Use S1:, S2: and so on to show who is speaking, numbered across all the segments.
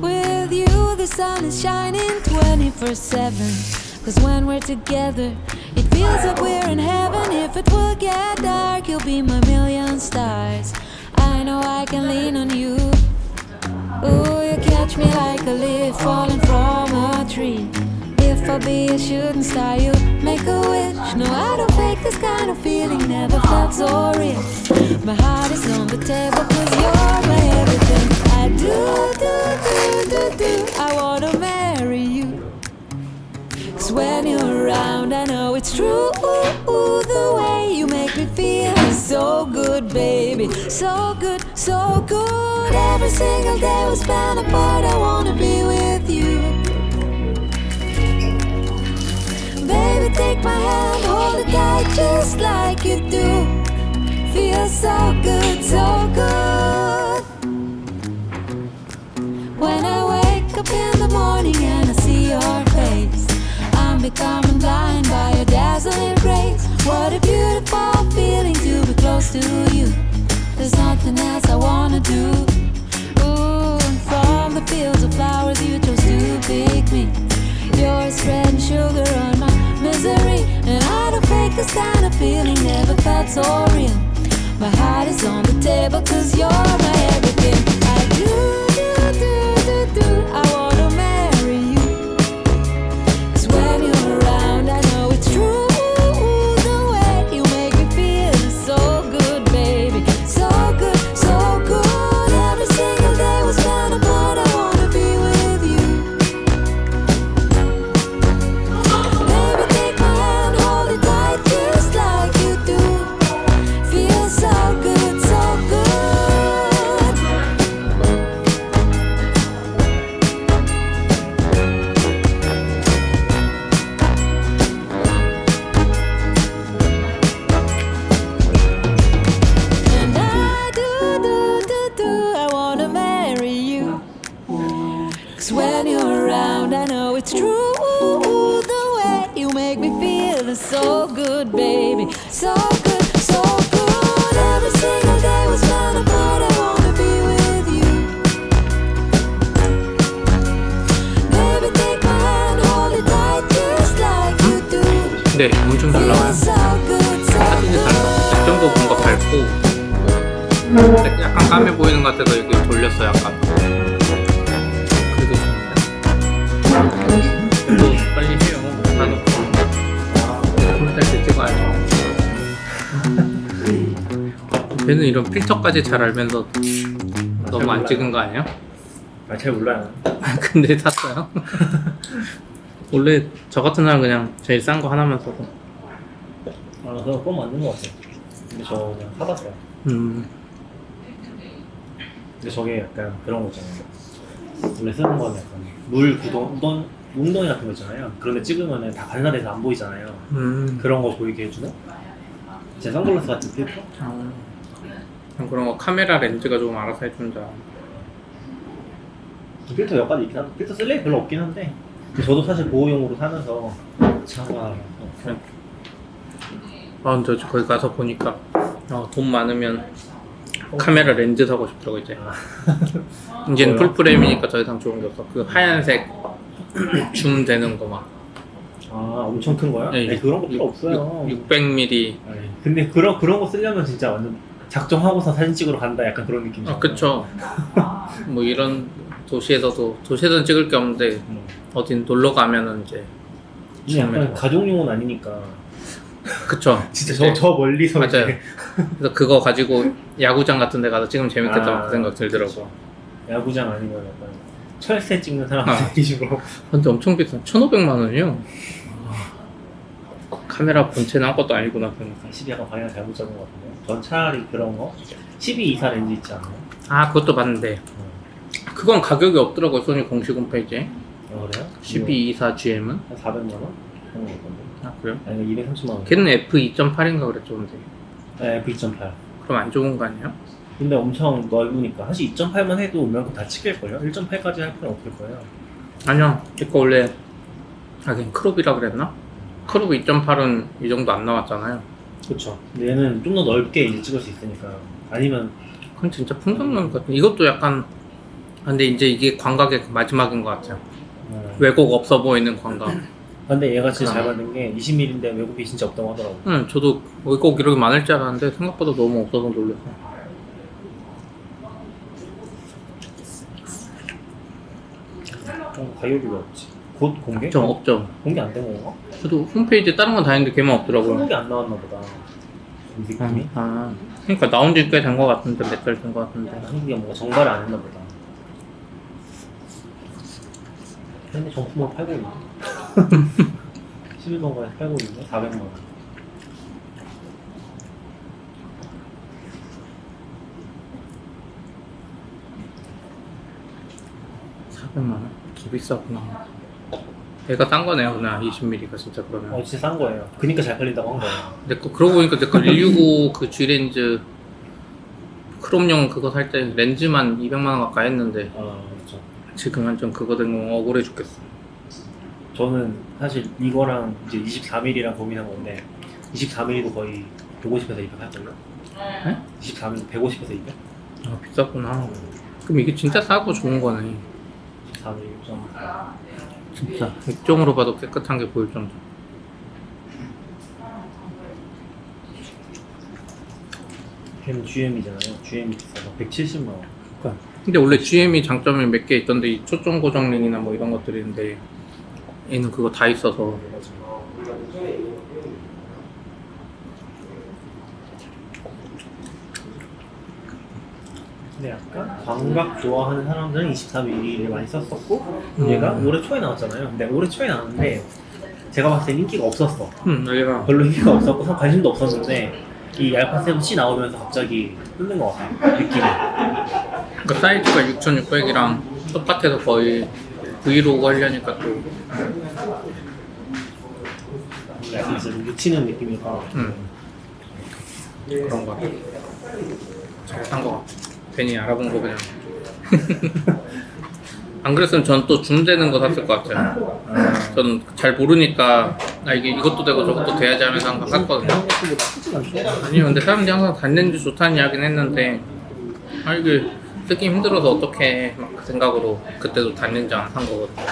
S1: With you, the sun is shining 24 7. Cause when we're together, it feels like we're in heaven. If it will get dark, you'll be my million stars. I know I can lean on you. Ooh, you catch me like a leaf falling from a tree. If I be a shooting star, you make a wish. No, I don't fake this kind of feeling, never felt so real. My heart is on the table, cause you're my everything. I do, do, do, do, do. I wanna marry you. Cause when you're around, I know it's true. Ooh, ooh, The way you make me feel is so good, baby. So good, so good. Every single day we spend apart, I wanna be with you. Baby, take my hand, hold it tight just like you do. Feels so good, so good. When I wake up in the morning and I see your face, I'm becoming blind by your dazzling grace. What a beautiful feeling to be close to you. There's nothing else I wanna do. Ooh, and from the fields of flowers you chose to pick me. You're spreading sugar Felt so real. My heart is on the table, cause you're my it's true. The way you make me feel is so good, baby. So good, so good. Every single day we spend apart, I wanna be with you. Baby, take my hand, hold it tight, just like you do.
S2: 네, 엄청 잘 나와요.
S1: Feels so good, so
S2: 사진이 잘 나와요. 백정도 뭔가 밝고 약간 까매 보이는 것 같아서 여기 돌렸어 약간. 걔는 이런 필터까지 잘 알면서 너무 안 찍은 거 아니야?
S3: 아, 잘 몰라요.
S2: 근데 샀어요? 원래 저 같은 사람 그냥 제일 싼 거 하나만 사서
S3: 아, 그거 꼭 맞는 것 같아요. 근데 저 그냥 사봤어요.
S2: 음
S3: 근데 저게 약간 그런 거잖아요. 원래 쓰는 거는 약간 물 구덩, 우동, 웅덩이 같은 거 있잖아요. 그런데 찍으면 다 반사돼서 안 보이잖아요.
S2: 음.
S3: 그런 거 보이게 해주는? 제 선글라스 같은 필터?
S2: 아, 그런 거 카메라 렌즈가 좀 알아서 해준다.
S3: 필터 몇 가지 있긴 한데, 필터 쓸 일이 별로 없긴 한데, 저도 사실 보호용으로 사면서 차가 그냥
S2: 아, 근데 저 거기 가서 보니까 어, 돈 많으면 카메라 렌즈 사고 싶더라고 이제. 이제는
S3: 뭐요?
S2: 풀프레임이니까 더 이상 좋은 게 없어. 그 하얀색 줌 되는 거 막.
S3: 아 엄청 큰?
S2: 네,
S3: 네, 그런 거 필요 없어요.
S2: 600mm.
S3: 아니, 근데 그런 그런 거 쓰려면 진짜 완전 작정하고서 사진 찍으러 간다 약간 그런 느낌이죠.
S2: 아, 그쵸. 뭐 이런 도시에서도 도시에서는 찍을 게 없는데
S3: 음.
S2: 어딘 놀러 가면은 이제
S3: 이게 약간. 가족용은 아니니까
S2: 그쵸.
S3: 진짜 저, 저 멀리서
S2: 맞아요. 그래서 그거 가지고 야구장 같은 데 가서 찍으면 재밌겠다
S3: 아,
S2: 그 생각 들더라고.
S3: 야구장 아니면 약간 철새 찍는 사람들
S2: 아. 근데 엄청 비싸. 1,500만 원이요. 카메라 본체는 아무것도 아니구나 생각.
S3: 확실히 약간 방향 잘못 잡은 것 같은데 전 차라리 그런 거 12, 24 렌즈 있지 않나요?
S2: 아 그것도 봤는데 그건 가격이 없더라고요 소니 공식 홈페이지에
S3: 어, 그래요?
S2: 1224GM은
S3: 한 400만 원? 그런 거 있던데
S2: 아 그래요?
S3: 아니 230만 원
S2: 걔는 F2.8인가 그랬죠 근데
S3: 네, F2.8
S2: 그럼 안 좋은 거 아니에요?
S3: 근데 엄청 넓으니까 사실 2.8만 해도 웬만큼 다 찍힐걸요? 1.8까지 할 필요는 없을 거예요
S2: 아니요 이거 원래 아 그냥 크롭이라 그랬나? 크롭 2.8은 이 정도 안 나왔잖아요
S3: 그렇죠. 근데 얘는 좀 더 넓게 이제 찍을 수 있으니까 아니면
S2: 그건 진짜 풍선물 같은. 이것도 약간. 아, 근데 이제 이게 관광의 마지막인 것 같아요.
S3: 어,
S2: 왜곡 없어 보이는 관광.
S3: 근데 얘가 진짜 잘. 만든 게 20mm인데 외국이 진짜 없다고 하더라고.
S2: 응, 저도 왜곡 이렇게 많을 줄 알았는데 생각보다 너무 없어서 놀랐어.
S3: 좀 가격이 왜 없지? 곧 공개?
S2: 좀 없죠.
S3: 공개 안 된 건가?
S2: 저도 홈페이지에 다른 건다 있는데 걔만 없더라고요.
S3: 한국에 안 나왔나 보다. 좀 느낌이?
S2: 아, 그러니까 나온 지 꽤 된 것 같은데 몇 달 된 것 같은데.
S3: 한국에 뭔가 정발을 안 했나 보다. 근데 정품으로 팔고 있네. 11만 원에 팔고 있네. 400만 원.
S2: 사 400만 원? 더 비싸구나. 얘가 싼 거네요, 그냥 20mm가 진짜 그러면.
S3: 어, 진짜 싼 거예요. 그니까 잘 팔린다고 한 거예요.
S2: 내 거 그러고 보니까 내 거 165 그 G렌즈 크롬용 그거 살 때 렌즈만 200만 원 가까이 했는데
S3: 아, 그렇죠.
S2: 지금 완전 그거 된거 억울해 죽겠어.
S3: 저는 사실 이거랑 이제 24mm랑 고민한 건데 24mm도 거의 150에서 200 할걸요?
S2: 네?
S3: 24mm 150에서 200?
S2: 아 비쌌구나. 그럼 이게 진짜 싸고 좋은 거네.
S3: 24mm 좀
S2: 진짜 액정으로 봐도 깨끗한 게 보일 정도.
S3: 걔는 GM이잖아요. GM이 비싸서 170만 원.
S2: 그러니까. 근데 원래 GM이 장점이 몇 개 있던데 이 초점 고정링이나 뭐 이런 것들이 있는데 얘는 그거 다 있어서
S3: 근데 약간 광각 좋아하는 사람들은 24mm를 많이 썼었고
S2: 음.
S3: 얘가 올해 초에 나왔잖아요. 근데 올해 초에 나왔는데 제가 봤을 때 인기가 없었어.
S2: 음 얘가
S3: 별로 인기가 없었고 선 관심도 없었는데 이 알파 7C 나오면서 갑자기 뜯는 것 같아요. 느낌이.
S2: 그 사이즈가 6600이랑 똑같아서 거의 브이로그 하려니까 또
S3: 약간 진짜 묻히는 느낌이니까.
S2: 음. 그런 거 같아. 잘산 거 같아. 괜히 알아본 거 그냥. 안 그랬으면 전또 줌되는 거 샀을 것 같아요. 전잘 모르니까 아 이게 이것도 되고 저것도 돼야지 하면서 항상 샀거든요.
S3: 않죠.
S2: 아니요, 근데 사람들이 항상 단렌즈 좋다는 이야기는 했는데 아 이게 쓰기 힘들어서 어떻게 막 그 생각으로 그때도 단렌즈 안 산 거거든요.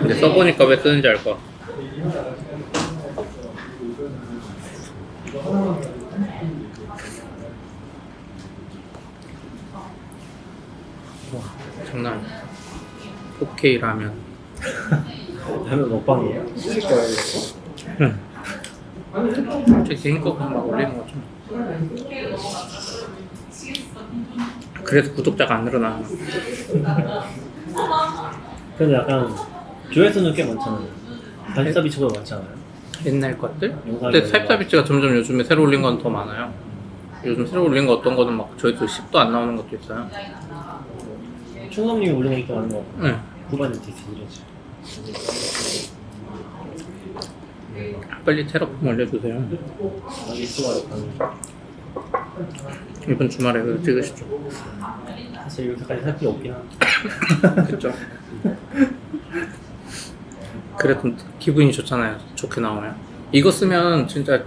S2: 근데 써보니까 왜 쓰는지 알것 같아. 와, 장난 아니야. 4K 라면.
S3: 하면 먹방이에요?
S2: 응. 제 개인 거 그냥 막 올리는 거죠. 그래서 구독자가 안 늘어나.
S3: 그래도 약간 조회수는 꽤 많잖아요. 단사 비치보다 많잖아요.
S2: 옛날 것들?
S3: 영상이
S2: 근데
S3: 아니라.
S2: 사입사 비치가 점점 요즘에 새로 올린 건 더 많아요. 요즘 새로 올린 거 어떤 거는 막 저희도 10도 안 나오는 것도 있어요.
S3: 충성님이 인기 많은 거.
S2: 응.
S3: 후반에 디스이지
S2: 빨리 올려주세요.
S3: 아, 유튜버로 가는
S2: 이번 주말에 그거 찍으시죠.
S3: 사실 이렇게까지 살 필요 없긴 한데.
S2: 그쵸? 그래도 기분이 좋잖아요. 좋게 나오면. 이거 쓰면 진짜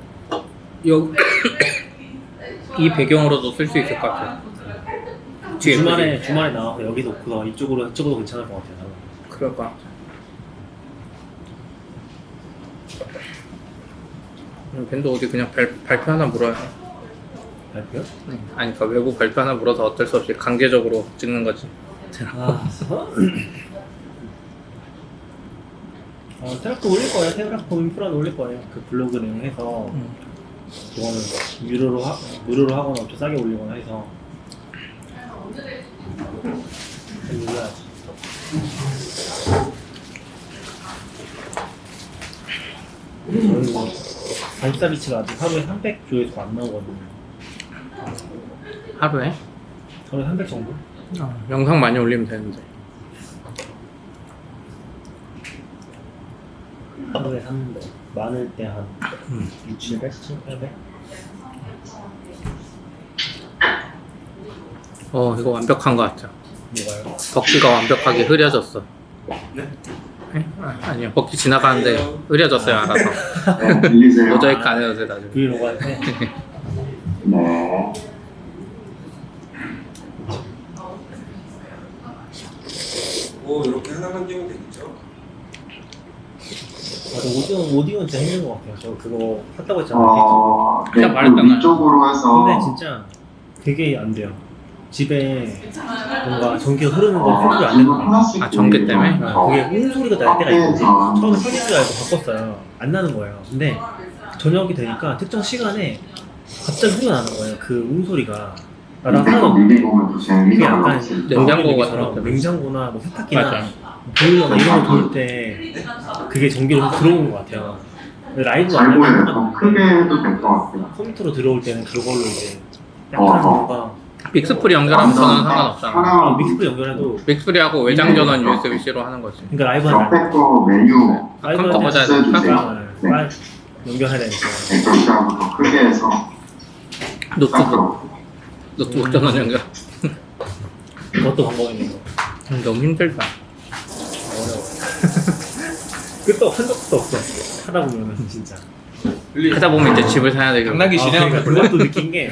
S2: 여... 이 배경으로도 쓸 수 있을 것 같아요. 뒤에
S3: 주말에 주말에 나와서 여기 놓고서 이쪽으로 이쪽으로 괜찮을 것 같아요. 나는.
S2: 그럴 것 같아. 음, 밴드 어디 그냥 발, 발표 하나 물어요.
S3: 발표?
S2: 네. 아니, 그러니까 외부 발표 하나 물어서 어쩔 수 없이 강제적으로 찍는 거지.
S3: 아, 어, 테라콤 올릴 거예요. 테라콤 인프라는 올릴 거예요. 그 블로그 내용 해서
S2: 음.
S3: 그거는 유료로 하, 무료로 하거나 엄청 싸게 올리거나 해서 올려야지. 저는 뭐 반사 비치가 아직 하루에 300 조회수가 안 나오거든요.
S2: 하루에
S3: 하루에 300 정도?
S2: 어, 영상 많이 올리면 되는데.
S3: 하루에 300. 많을 때한
S2: 음.
S3: 6, 700? 7, 800?
S2: 어, 이거 완벽한 것 같아.
S3: 뭐가요?
S2: 덕지가 완벽하게 흐려졌어. 네? 아, 아니요 버키 지나가는데 흐려졌어요 알아서
S4: 네?
S2: 모자이크 안 해도 돼 나중에
S3: 브이로그한테
S4: 네.
S5: 뭐 이렇게 하나만 끼면 되겠죠?
S3: 맞아 오디오 오디오 진짜 힘든 것 같아요. 저 그거 샀다고 했잖아요.
S4: 어, 네,
S2: 제가
S4: 그
S2: 말했잖아요.
S4: 위쪽으로 해서
S3: 근데 진짜 되게 안 돼요. 집에 뭔가 전기가 흐르는 거 컨트롤 안 되는 거 같아요.
S2: 아, 전기 때문에?
S3: 네, 그게 음 소리가 날 때가 있거든요. 처음에 설계줄 알고 바꿨어요. 안 나는 거예요. 근데 저녁이 되니까 특정 시간에 갑자기 소리가 나는 거예요. 그음 소리가 나랑 상관없
S4: 재미가
S3: 약간
S4: 없지.
S2: 냉장고
S3: 처럼
S2: 같은 거.
S3: 냉장고나 뭐 세탁기나. 보일러나 이런 거 돌 때 그게 전기로 들어오는 것 같아요. 라이브
S4: 잘
S3: 안. 하면
S4: 더 크게 해도 될 것 같아요.
S3: 컴퓨터로 들어올 때는 그걸로 이제 약간
S4: 어허.
S3: 뭔가
S2: 빅스프리 연결하면 전원 상관없잖아
S3: 아, 믹스플 연결해도
S2: 빅스프리하고 외장 전원 USB-C로 하는 거지.
S3: 그러니까 라이브 하면 안
S4: 옆에 거 메뉴
S2: 아, 컴퓨터 보자
S4: 네.
S3: 연결해야 되니까.
S4: 네, 더 크게 해서
S2: 노트북. 노트북 전원 연결.
S3: 그것도 방법이 있는 거.
S2: 음, 너무 힘들다.
S3: 어려워. 끝도 한 적도 없어. 하다 보면은 진짜
S2: 하다 보면 이제 집을 사야 되고.
S5: 당나귀
S3: 아,
S5: 진행하면
S3: 그러니까 그것도 느낀 게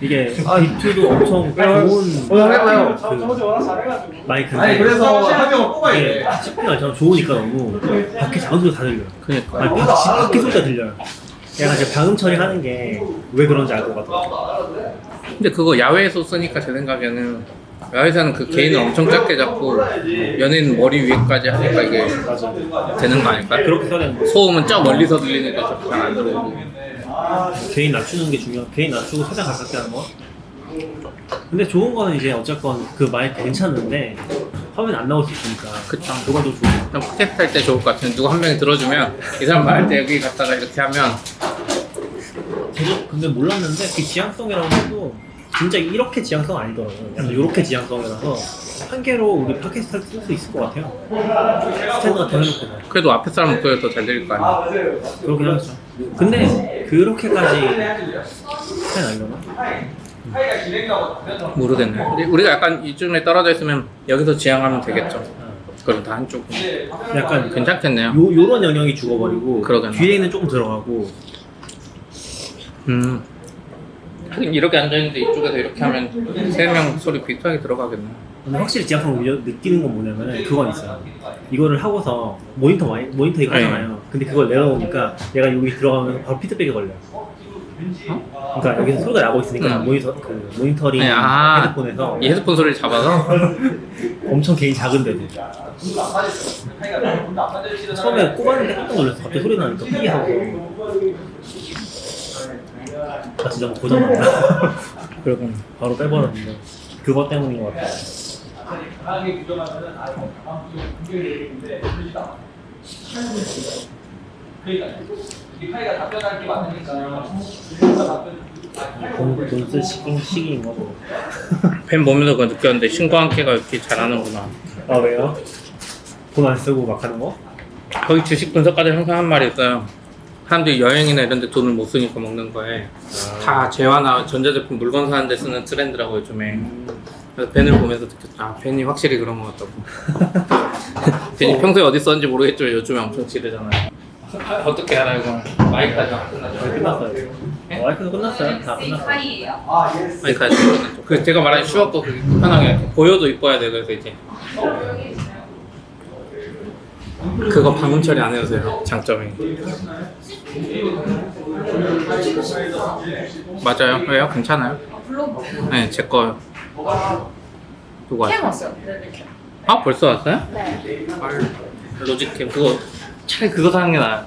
S3: 이게 비투도 엄청 좋은 그 마이크인데.
S5: 아니 그래서 한 명을 뽑아야
S3: 이게
S5: 돼.
S3: CP가 참 좋으니까 너무. 밖에 작은 소리가 다 들려요.
S2: 그니까
S3: 아니 밖에, 밖에 소리가 들려요. 약간 이제 방음 처리하는 게 왜 그런지 알 것 같아
S2: 근데 그거 야외에서 쓰니까 제 생각에는 야외에서는 그 개인을 엄청 작게 잡고 연예인 머리 위에까지 하니까 이게 되는 거 아닐까?
S3: 그렇게 써야 되는 거
S2: 소음은 저 멀리서 들리니까 잘안 들리고.
S3: 개인 낮추는 게 중요 개인 낮추고 최대한 가깝게 하는 거? 근데 좋은 거는 이제 어쨌건 그 마이크 괜찮은데 화면 안 나올 수 있으니까
S2: 그쵸.
S3: 그건 좀 좋은 거
S2: 그냥 팟캐스트 할 때 좋을 것 같아요. 누구 한 명이 들어주면 이 사람 말할 때 여기 갔다가 이렇게 하면.
S3: 저도 근데 몰랐는데 그 지향성이라고 해도 진짜 이렇게 지향성 아니더라고요. 약간 이렇게 지향성이라서 한 개로 우리 팟캐스트 쓸수 있을 것 같아요. 스탠드 같은 거 해놓고.
S2: 그래도 앞에 사람 목소리가 더 잘 들릴 거 아니야
S3: 그러긴 하죠. 근데 그렇게까지 차이 나려나?
S2: 모르겠네. 우리- 우리가 약간 이쯤에 떨어져 있으면 여기서 지향하면 되겠죠. 그럼 다 한쪽
S3: 약간
S2: 괜찮겠네요.
S3: 요 요런 영역이 죽어버리고
S2: 그러겠네.
S3: 뒤에는 조금 들어가고.
S2: 음 하긴 이렇게 앉아있는데 이쪽에서 이렇게 하면 세 명 소리 비슷하게 들어가겠네
S3: 근데 확실히 지향성을 느- 느끼는 건 뭐냐면은 그건 있어요. 이거를 하고서 모니터 마이, 모니터 이거
S2: 네.
S3: 하잖아요. 근데 그걸 내려놓으니까 얘가 여기 들어가면 바로 피드백이 걸려요. 그러니까 여기서 소리가 나고 있으니까
S2: 음.
S3: 모니터 그 모니터링
S2: 네, 아.
S3: 헤드폰에서
S2: 이 헤드폰 소리를 잡아서
S3: 엄청 개인 작은데도 처음에 꼽았는데 깜짝 놀랐어. 갑자기 소리 나니까 삐 하고 아 진짜 고장 났다.
S2: 그러면
S3: 바로 빼버렸는데 그것 때문인 것 같아요. 돈쓸 시기, 시기인 거고.
S2: 팬 보면서 그거 느꼈는데 신과 함께가 이렇게 잘하는구나
S3: 아 왜요? 돈 안 쓰고 막 하는 거?
S2: 거의 주식 분석가들 항상 한 말이 있어요 사람들이 여행이나 이런 데 돈을 못 쓰니까 먹는 거에 다 재화나 전자제품 물건 사는 데 쓰는 트렌드라고 요즘에 그래서 벤을 보면서 느꼈죠 아 벤이 확실히 그런 것 같다고. 벤이 평소에 어디 썼는지 모르겠지만 요즘에 엄청 지르잖아요. 어떻게 알아요 이거 마이크까지 안 끝나죠?
S3: 거의 끝났어요. 어, 마이크도 끝났어요. 다 끝났어요.
S2: 마이크까지 끝났죠. 그 제가 말한 쉬웠고 그게 편하게 보여도 이뻐야 돼 그래서 이제 그거 방음 처리 안 해도 돼요 장점이 맞아요 왜요 괜찮아요
S6: 블로그
S2: 네 제 거요 누구
S6: 캠
S2: 왔어요?
S6: 왔어요. 네, 캠.
S2: 아 벌써 왔어요?
S6: 네.
S2: 헐 로직캠 그거 차라리 그거 사는 게 나아요